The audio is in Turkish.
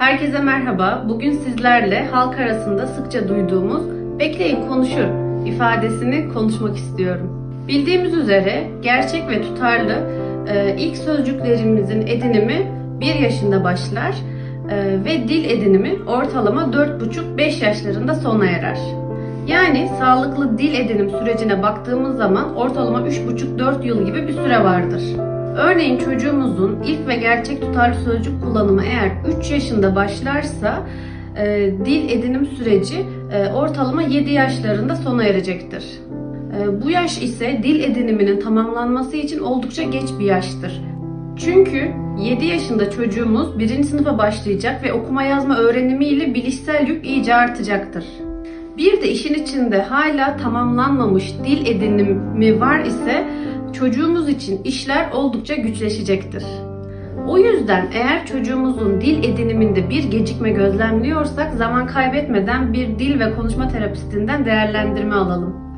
Herkese merhaba. Bugün sizlerle halk arasında sıkça duyduğumuz bekleyin konuşur ifadesini konuşmak istiyorum. Bildiğimiz üzere gerçek ve tutarlı e, ilk sözcüklerimizin edinimi 1 yaşında başlar e, ve dil edinimi ortalama 4,5-5 yaşlarında sona erer. Yani sağlıklı dil edinim sürecine baktığımız zaman ortalama 3,5-4 yıl gibi bir süre vardır. Örneğin çocuğumuzun ilk ve gerçek tutarlı sözcük kullanımı eğer 3 yaşında başlarsa e, dil edinim süreci e, ortalama 7 yaşlarında sona erecektir. E, bu yaş ise dil ediniminin tamamlanması için oldukça geç bir yaştır. Çünkü 7 yaşında çocuğumuz 1. sınıfa başlayacak ve okuma yazma öğrenimiyle bilişsel yük iyice artacaktır. Bir de işin içinde hala tamamlanmamış dil edinimi var ise çocuğumuz için işler oldukça güçleşecektir. O yüzden eğer çocuğumuzun dil ediniminde bir gecikme gözlemliyorsak zaman kaybetmeden bir dil ve konuşma terapistinden değerlendirme alalım.